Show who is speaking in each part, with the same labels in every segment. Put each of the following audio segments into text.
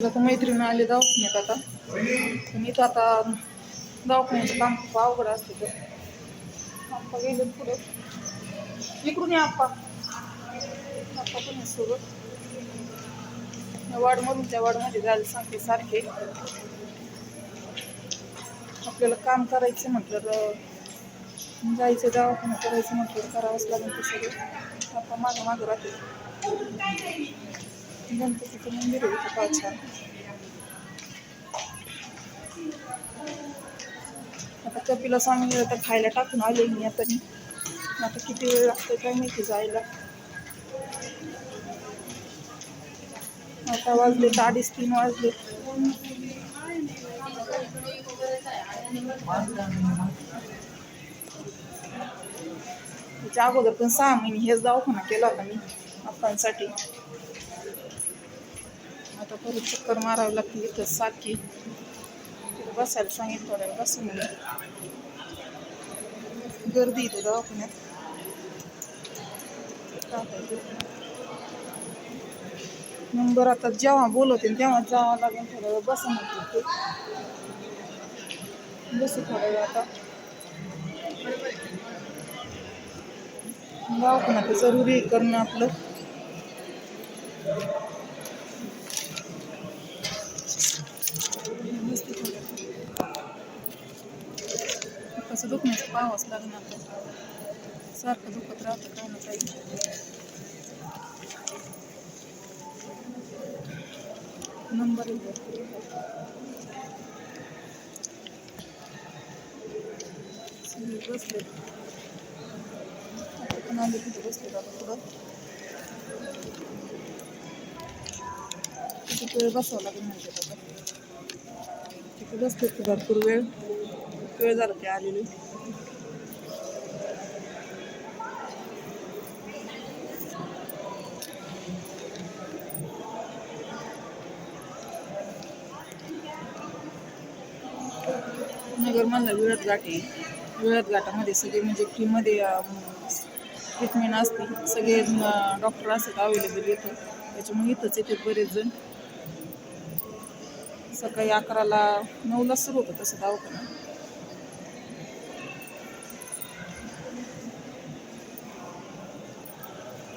Speaker 1: आता मैत्रिणी आले दवाखान्यात आता. पण इथं आता दवाखान्याचं काम खूप अवघड असतं तर आप्पा गेले पुढे. इकडून या आप्पा. आप्पा पण आहे सोबत. या मधून त्या वाडमध्ये जायला सांगते सारखे. आपल्याला काम करायचं म्हटलं तर जायचं दवाखाना करायचं म्हटलं करावंच लागेल ते सगळं. आप्पा मागं मागं राहते गणपतीचं मंदिर आहे इथं फार छान आता कपिला सांगितलं तर खायला टाकून आले मी आता मी. आता किती वेळ लागतो काय माहिती जायला. आता वाजले तर अडीच तीन वाजले. त्याच्या अगोदर पण सहा महिने हेच दवाखाना केला होता मी आपणसाठी आता परत चक्कर मारावी लागते इथं सारखी. तिथं बसायला सांगितलं थोड्या वेळ बसून गर्दी इथं दवाखान्यात. नंबर आता जेव्हा बोलवते तेव्हा जावं लागेल थोडा वेळ बसा म्हणते बसू थोडा वेळ आता. दवाखान्यात जरुरी करणं आपलं. कसं दुखण्याचं पाहावंच लागणार सारखं दुखत राहतं काही ना काही नंबर येतो बसले आता पण आले तिथे बसले आता पुढं किती वेळ बसावं लागेल म्हणजे तिथे बसले ते भरपूर वेळ वेळ झाला ते आलेली. नगर मधला विळत घाट आहे. विळत घाटामध्ये सगळे म्हणजे फ्रीमध्ये ट्रीटमेंट असते. सगळे डॉक्टर असतात अवेलेबल येतं त्याच्यामुळे इथंच येतात बरेच जण. सकाळी अकराला नऊला सुरू होतं तसं दवाखाना.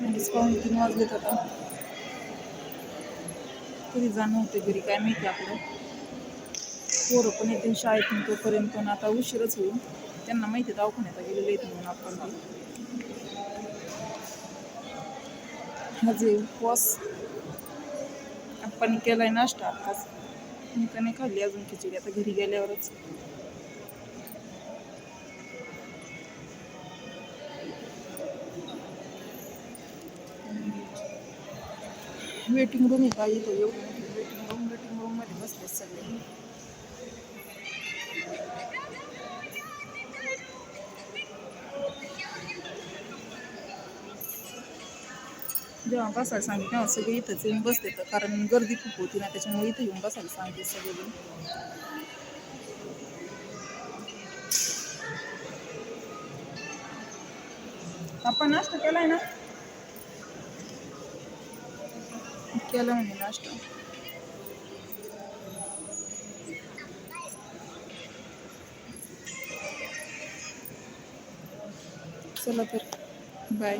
Speaker 1: डिस्काउंट तीन वाज वाजलेत आता. कधी जाणं होते घरी काय माहिती आपलं. पोरं पण येतील शाळेतून तोपर्यंत पण आता उशीरच होईल. त्यांना माहिती आहे दवाखान्यात गेलेले आहेत म्हणून आपण माझे म्हणजे उपवास आपण केलाय नाश्ता आत्ताच. मी त्याने नाही खाल्ली अजून खिचडी आता घरी गेल्यावरच. वेटिंग रूम आहे का? येतो येऊ. वेटिंग रूम वेटिंग रूममध्ये बसले सगळे. जेव्हा बसायला सांगितलं तेव्हा सगळे इथंच येऊन बसते तर कारण गर्दी खूप होती ना त्याच्यामुळे इथं येऊन बसायला सांगते सगळे आपण नाश्ता केलाय ना? केलं म्हणजे नाश्ता चला तर बाय